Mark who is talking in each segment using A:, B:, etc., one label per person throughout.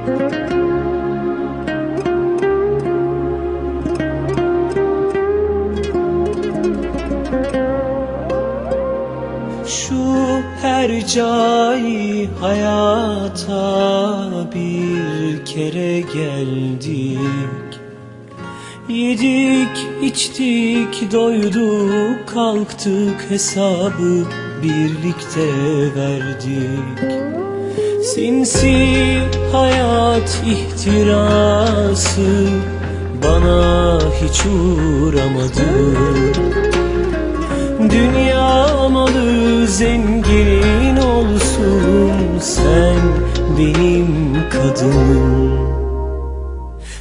A: Şu her cay hayata bir kere geldik. Yedik, içtik, doyduk, kalktık hesabı birlikte verdik. Sinsi hayat ihtirası bana hiç uğramadı. Dünya malı zengin olsun sen benim kadınım.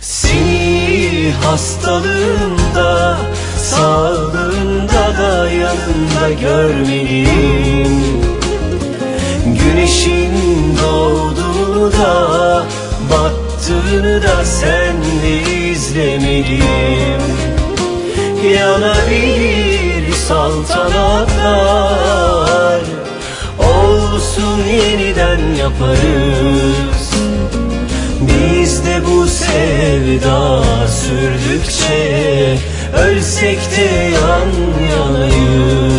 A: Seni hastalığında sağlığında da yanında görmeliyim Güneşin doğduğunu da battığını da senle izlemeliyim Yanabilir saltanatlar Olsun yeniden yaparız. Biz de bu sevda sürdükçe Ölsek de yan yanayız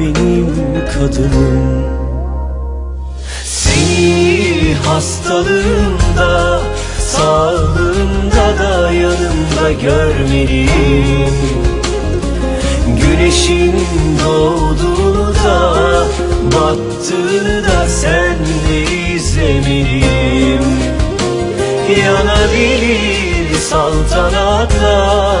A: benim kadınım. Seni hastalığında Sağlığında da yanımda görmeliyim. Güneşin doğduğunu da Battığını da senle izlemeliyim. Yanabilir saltanatlar